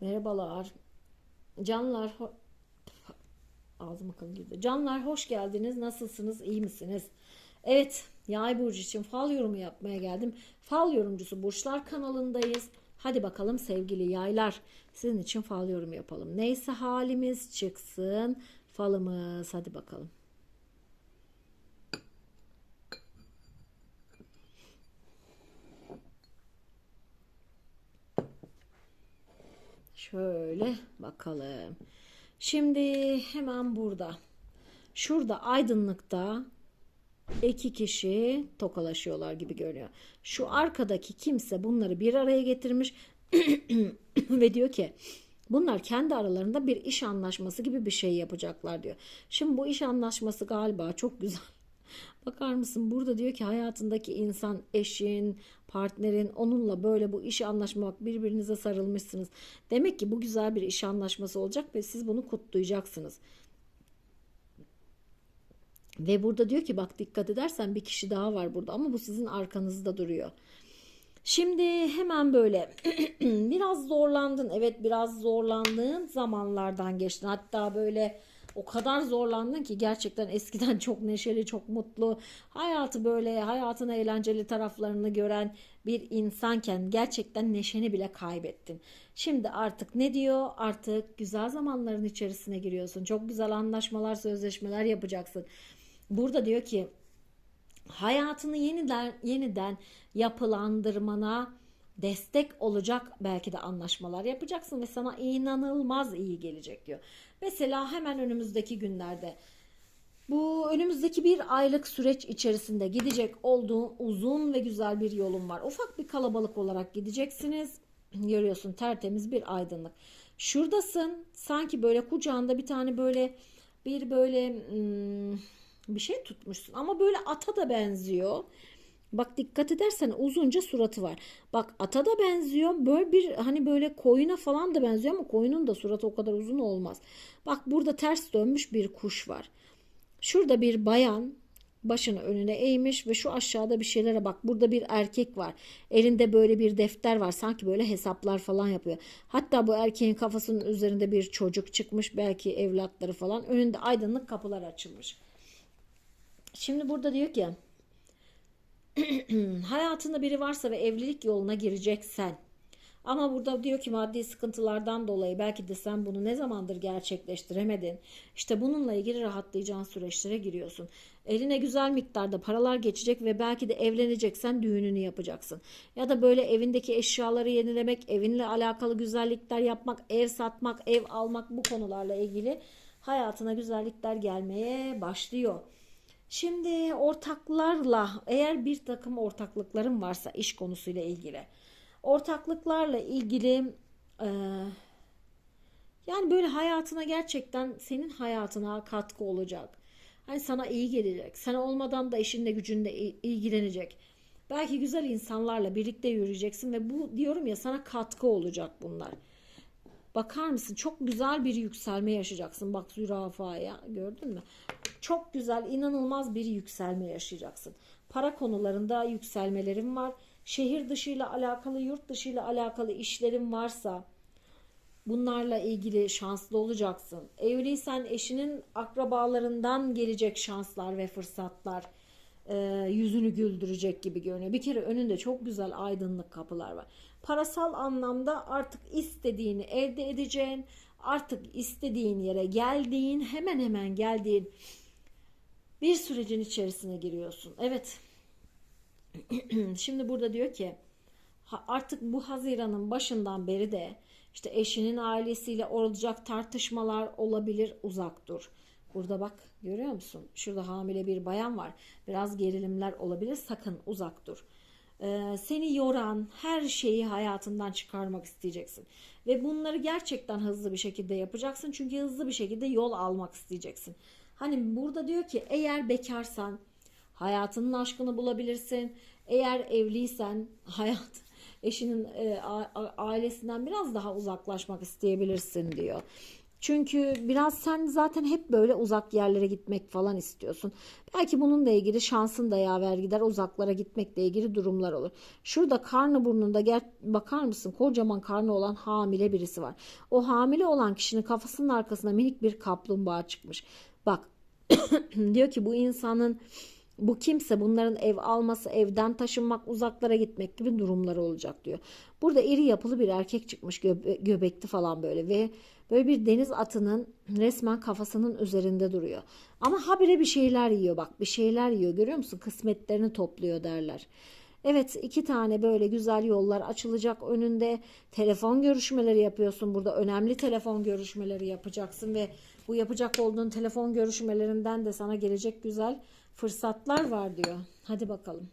Merhabalar. Canlar ho- ağzıma girdi. Canlar hoş geldiniz. Nasılsınız? İyi misiniz? Evet, Yay burcu için fal yorumu yapmaya geldim. Fal yorumcusu Burçlar kanalındayız. Hadi bakalım sevgili yaylar. Sizin için fal yorumu yapalım. Neyse halimiz çıksın. Falımız. Hadi bakalım. Şöyle bakalım. Şimdi hemen burada. Şurada aydınlıkta iki kişi tokalaşıyorlar gibi görünüyor. Şu arkadaki kimse bunları bir araya getirmiş ve diyor ki bunlar kendi aralarında bir iş anlaşması gibi bir şey yapacaklar diyor. Şimdi bu iş anlaşması galiba çok güzel. Bakar mısın burada diyor ki hayatındaki insan eşin, partnerin onunla böyle bu iş anlaşmak birbirinize sarılmışsınız. Demek ki bu güzel bir iş anlaşması olacak ve siz bunu kutlayacaksınız. Ve burada diyor ki bak dikkat edersen bir kişi daha var burada ama bu sizin arkanızda duruyor. Şimdi hemen böyle biraz zorlandın. Evet biraz zorlandığın zamanlardan geçtin. Hatta böyle o kadar zorlandın ki gerçekten eskiden çok neşeli, çok mutlu, hayatı böyle hayatın eğlenceli taraflarını gören bir insanken gerçekten neşeni bile kaybettin. Şimdi artık ne diyor? Artık güzel zamanların içerisine giriyorsun. Çok güzel anlaşmalar, sözleşmeler yapacaksın. Burada diyor ki hayatını yeniden yeniden yapılandırmana destek olacak belki de anlaşmalar yapacaksın ve sana inanılmaz iyi gelecek diyor. Mesela hemen önümüzdeki günlerde bu önümüzdeki bir aylık süreç içerisinde gidecek olduğun uzun ve güzel bir yolun var. Ufak bir kalabalık olarak gideceksiniz. Görüyorsun tertemiz bir aydınlık. Şuradasın sanki böyle kucağında bir tane böyle bir böyle hmm, bir şey tutmuşsun ama böyle ata da benziyor. Bak dikkat edersen uzunca suratı var. Bak ata da benziyor. Böyle bir hani böyle koyuna falan da benziyor ama koyunun da suratı o kadar uzun olmaz. Bak burada ters dönmüş bir kuş var. Şurada bir bayan başını önüne eğmiş ve şu aşağıda bir şeylere bak. Burada bir erkek var. Elinde böyle bir defter var. Sanki böyle hesaplar falan yapıyor. Hatta bu erkeğin kafasının üzerinde bir çocuk çıkmış. Belki evlatları falan. Önünde aydınlık kapılar açılmış. Şimdi burada diyor ki hayatında biri varsa ve evlilik yoluna gireceksen ama burada diyor ki maddi sıkıntılardan dolayı belki de sen bunu ne zamandır gerçekleştiremedin. İşte bununla ilgili rahatlayacağın süreçlere giriyorsun. Eline güzel miktarda paralar geçecek ve belki de evleneceksen düğününü yapacaksın. Ya da böyle evindeki eşyaları yenilemek, evinle alakalı güzellikler yapmak, ev satmak, ev almak bu konularla ilgili hayatına güzellikler gelmeye başlıyor. Şimdi ortaklarla eğer bir takım ortaklıkların varsa iş konusuyla ilgili ortaklıklarla ilgili e, yani böyle hayatına gerçekten senin hayatına katkı olacak. Hani sana iyi gelecek. Sen olmadan da işinle gücünle ilgilenecek. Belki güzel insanlarla birlikte yürüyeceksin ve bu diyorum ya sana katkı olacak bunlar. Bakar mısın? Çok güzel bir yükselme yaşayacaksın. Bak zürafaya gördün mü? Çok güzel, inanılmaz bir yükselme yaşayacaksın. Para konularında yükselmelerin var. Şehir dışıyla alakalı, yurt dışıyla alakalı işlerin varsa bunlarla ilgili şanslı olacaksın. Evliysen eşinin akrabalarından gelecek şanslar ve fırsatlar e, yüzünü güldürecek gibi görünüyor. Bir kere önünde çok güzel aydınlık kapılar var. Parasal anlamda artık istediğini elde edeceğin, artık istediğin yere geldiğin, hemen hemen geldiğin bir sürecin içerisine giriyorsun. Evet. Şimdi burada diyor ki artık bu Haziran'ın başından beri de işte eşinin ailesiyle olacak tartışmalar olabilir uzak dur. Burada bak görüyor musun? Şurada hamile bir bayan var. Biraz gerilimler olabilir. Sakın uzak dur. Ee, seni yoran her şeyi hayatından çıkarmak isteyeceksin. Ve bunları gerçekten hızlı bir şekilde yapacaksın. Çünkü hızlı bir şekilde yol almak isteyeceksin. Hani burada diyor ki eğer bekarsan hayatının aşkını bulabilirsin. Eğer evliysen hayat eşinin e, ailesinden biraz daha uzaklaşmak isteyebilirsin diyor. Çünkü biraz sen zaten hep böyle uzak yerlere gitmek falan istiyorsun. Belki bununla ilgili şansın da yaver gider uzaklara gitmekle ilgili durumlar olur. Şurada karnı burnunda gel bakar mısın? Kocaman karnı olan hamile birisi var. O hamile olan kişinin kafasının arkasına minik bir kaplumbağa çıkmış. Bak diyor ki bu insanın bu kimse bunların ev alması, evden taşınmak, uzaklara gitmek gibi durumları olacak diyor. Burada iri yapılı bir erkek çıkmış göbe- göbekli falan böyle ve böyle bir deniz atının resmen kafasının üzerinde duruyor. Ama habire bir şeyler yiyor bak bir şeyler yiyor görüyor musun? Kısmetlerini topluyor derler. Evet iki tane böyle güzel yollar açılacak önünde. Telefon görüşmeleri yapıyorsun. Burada önemli telefon görüşmeleri yapacaksın ve bu yapacak olduğun telefon görüşmelerinden de sana gelecek güzel fırsatlar var diyor. Hadi bakalım.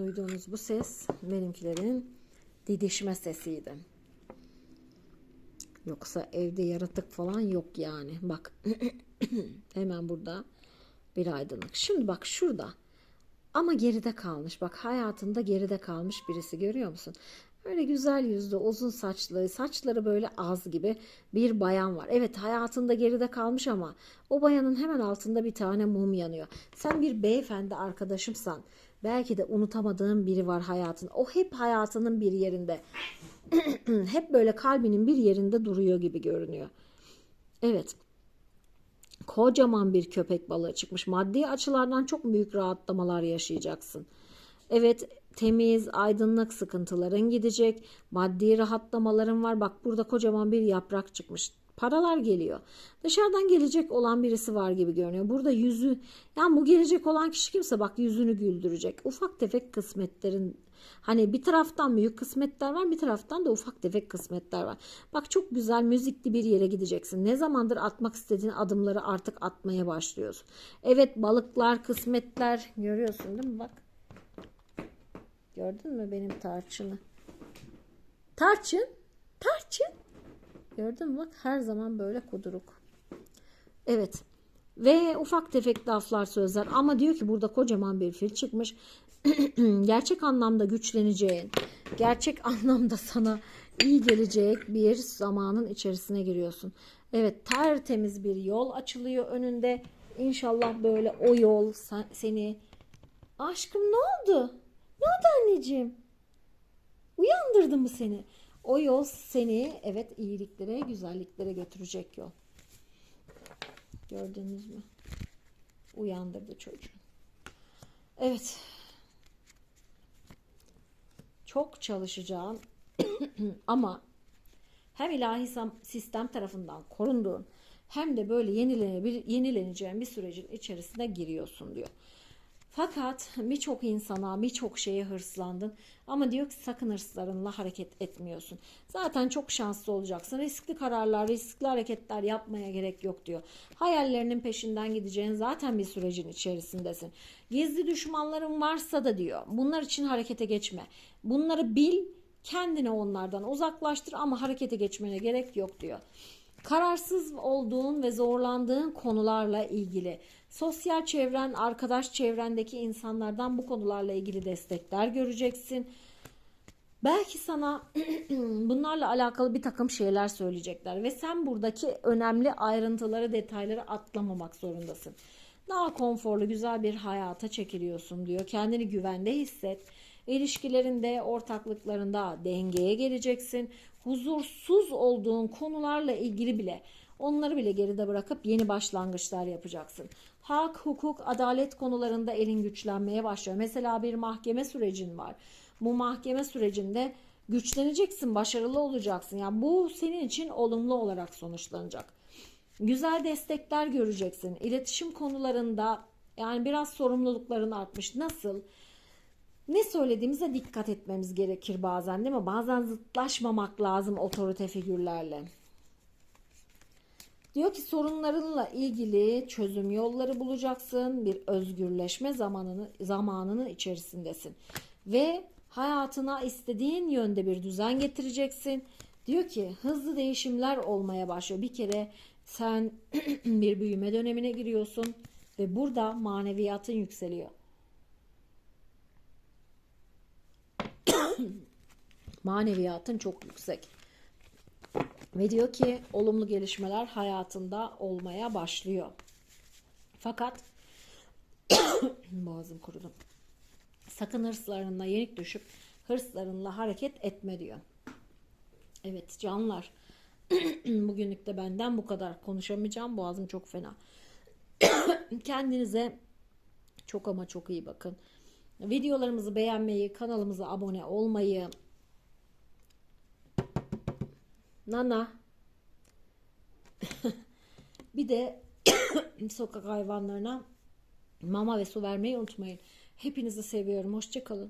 Duyduğunuz bu ses benimkilerin didişme sesiydi. Yoksa evde yaratık falan yok yani. Bak hemen burada bir aydınlık. Şimdi bak şurada ama geride kalmış. Bak hayatında geride kalmış birisi görüyor musun? Öyle güzel yüzlü, uzun saçlı, saçları böyle az gibi bir bayan var. Evet hayatında geride kalmış ama o bayanın hemen altında bir tane mum yanıyor. Sen bir beyefendi arkadaşımsan belki de unutamadığın biri var hayatın. O hep hayatının bir yerinde. hep böyle kalbinin bir yerinde duruyor gibi görünüyor. Evet. Kocaman bir köpek balığı çıkmış. Maddi açılardan çok büyük rahatlamalar yaşayacaksın. Evet, temiz, aydınlık sıkıntıların gidecek. Maddi rahatlamaların var. Bak burada kocaman bir yaprak çıkmış. Paralar geliyor. Dışarıdan gelecek olan birisi var gibi görünüyor. Burada yüzü, yani bu gelecek olan kişi kimse bak yüzünü güldürecek. Ufak tefek kısmetlerin Hani bir taraftan büyük kısmetler var bir taraftan da ufak tefek kısmetler var. Bak çok güzel müzikli bir yere gideceksin. Ne zamandır atmak istediğin adımları artık atmaya başlıyorsun. Evet balıklar, kısmetler görüyorsun değil mi bak. Gördün mü benim tarçını? Tarçın, tarçın. Gördün mü bak her zaman böyle kuduruk. Evet. Ve ufak tefek laflar sözler ama diyor ki burada kocaman bir fil çıkmış. gerçek anlamda güçleneceğin, gerçek anlamda sana iyi gelecek bir zamanın içerisine giriyorsun. Evet tertemiz bir yol açılıyor önünde. İnşallah böyle o yol seni... Aşkım ne oldu? Ne oldu anneciğim? Uyandırdı mı seni? O yol seni evet iyiliklere, güzelliklere götürecek yol. Gördünüz mü? Uyandırdı çocuğu. Evet. Çok çalışacağım ama hem ilahi sistem tarafından korunduğun hem de böyle yenilenebilir, yenileneceğin bir sürecin içerisine giriyorsun diyor. Fakat birçok insana, birçok şeye hırslandın. Ama diyor ki sakın hırslarınla hareket etmiyorsun. Zaten çok şanslı olacaksın. Riskli kararlar, riskli hareketler yapmaya gerek yok diyor. Hayallerinin peşinden gideceğin zaten bir sürecin içerisindesin. Gizli düşmanların varsa da diyor. Bunlar için harekete geçme. Bunları bil, kendini onlardan uzaklaştır ama harekete geçmene gerek yok diyor. Kararsız olduğun ve zorlandığın konularla ilgili sosyal çevren, arkadaş çevrendeki insanlardan bu konularla ilgili destekler göreceksin. Belki sana bunlarla alakalı bir takım şeyler söyleyecekler ve sen buradaki önemli ayrıntıları, detayları atlamamak zorundasın. Daha konforlu, güzel bir hayata çekiliyorsun diyor. Kendini güvende hisset. İlişkilerinde, ortaklıklarında dengeye geleceksin. Huzursuz olduğun konularla ilgili bile onları bile geride bırakıp yeni başlangıçlar yapacaksın. Hak, hukuk, adalet konularında elin güçlenmeye başlıyor. Mesela bir mahkeme sürecin var. Bu mahkeme sürecinde güçleneceksin, başarılı olacaksın. Yani bu senin için olumlu olarak sonuçlanacak. Güzel destekler göreceksin. İletişim konularında yani biraz sorumlulukların artmış. Nasıl? ne söylediğimize dikkat etmemiz gerekir bazen değil mi? Bazen zıtlaşmamak lazım otorite figürlerle. Diyor ki sorunlarınla ilgili çözüm yolları bulacaksın. Bir özgürleşme zamanını zamanının içerisindesin. Ve hayatına istediğin yönde bir düzen getireceksin. Diyor ki hızlı değişimler olmaya başlıyor. Bir kere sen bir büyüme dönemine giriyorsun ve burada maneviyatın yükseliyor. Maneviyatın çok yüksek. Ve diyor ki olumlu gelişmeler hayatında olmaya başlıyor. Fakat boğazım kurudu. Sakın hırslarına yenik düşüp hırslarınla hareket etme diyor. Evet canlar. Bugünlük de benden bu kadar. Konuşamayacağım. Boğazım çok fena. Kendinize çok ama çok iyi bakın. Videolarımızı beğenmeyi, kanalımıza abone olmayı, Nana. bir de sokak hayvanlarına mama ve su vermeyi unutmayın. Hepinizi seviyorum. Hoşçakalın.